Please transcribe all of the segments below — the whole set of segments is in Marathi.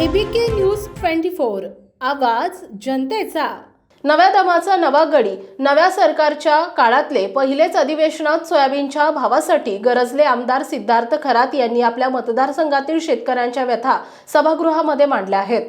एबीके न्यूज ट्वेंटी फोर आवाज जनतेचा. नव्या दमाचा नवा गडी. नव्या सरकारच्या काळातले पहिलेच अधिवेशनात सोयाबीनच्या भावासाठी गरजले आमदार सिद्धार्थ खरात यांनी आपल्या मतदारसंघातील शेतकऱ्यांच्या व्यथा सभागृहामध्ये मांडल्या आहेत.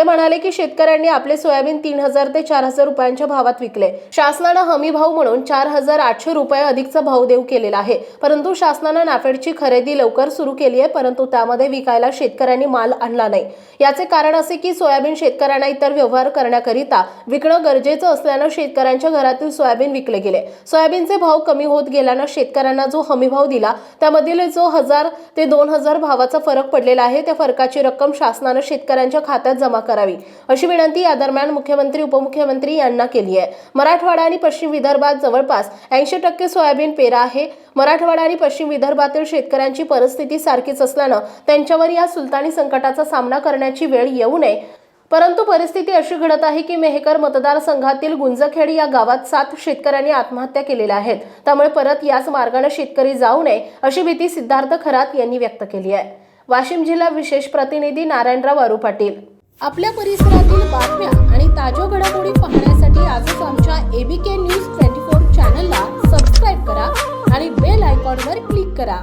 ते म्हणाले की शेतकऱ्यांनी आपले सोयाबीन तीन हजार ते चार हजार रुपयांच्या भावात विकले. शासनानं हमी भाव म्हणून चार हजार आठशे रुपये अधिकचा भाव देऊ केलेला आहे. परंतु शासनानं नाफेडची खरेदी लवकर सुरू केली आहे परंतु त्यामध्ये विकायला शेतकऱ्यांनी माल आणला नाही. याचे कारण असे की सोयाबीन शेतकऱ्यांना इतर व्यवहार करण्याकरिता विकणं गरजेचं असल्यानं शेतकऱ्यांच्या घरातील सोयाबीन विकले गेले. सोयाबीनचे भाव कमी होत गेल्यानं शेतकऱ्यांना जो हमी भाव दिला त्यामधील जो हजार ते दोन हजार भावाचा फरक पडलेला आहे त्या फरकाची रक्कम शासनानं शेतकऱ्यांच्या खात्यात जमा करावी. अशी विनंती या दरम्यान मुख्यमंत्री उपमुख्यमंत्री यांना केली आहे. मराठवाडा आणि पश्चिम विदर्भात जवळपास ऐंशी टक्के सोयाबीन पेरा आहे. मराठवाडा आणि पश्चिम विदर्भातील शेतकऱ्यांची परिस्थिती सारखीच असल्यानं त्यांच्यावर या सुलतानी संकटाचा सामना करण्याची वेळ येऊ नये. परंतु परिस्थिती अशी घडत आहे की मेहकर मतदारसंघातील गुंजखेड या गावात सात शेतकऱ्यांनी आत्महत्या केलेल्या आहेत. त्यामुळे परत याच मार्गाने शेतकरी जाऊ नये अशी भीती सिद्धार्थ खरात यांनी व्यक्त केली आहे. वाशिम जिल्हा विशेष प्रतिनिधी नारायणराव अरू पाटील आपल्या परिसरातील बातम्या आणि ताज्या घडामोडी पाहण्यासाठी आजच आमच्या एबीके न्यूज ट्वेंटी फोर चॅनलला सबस्क्राईब करा आणि बेल आयकॉनवर क्लिक करा.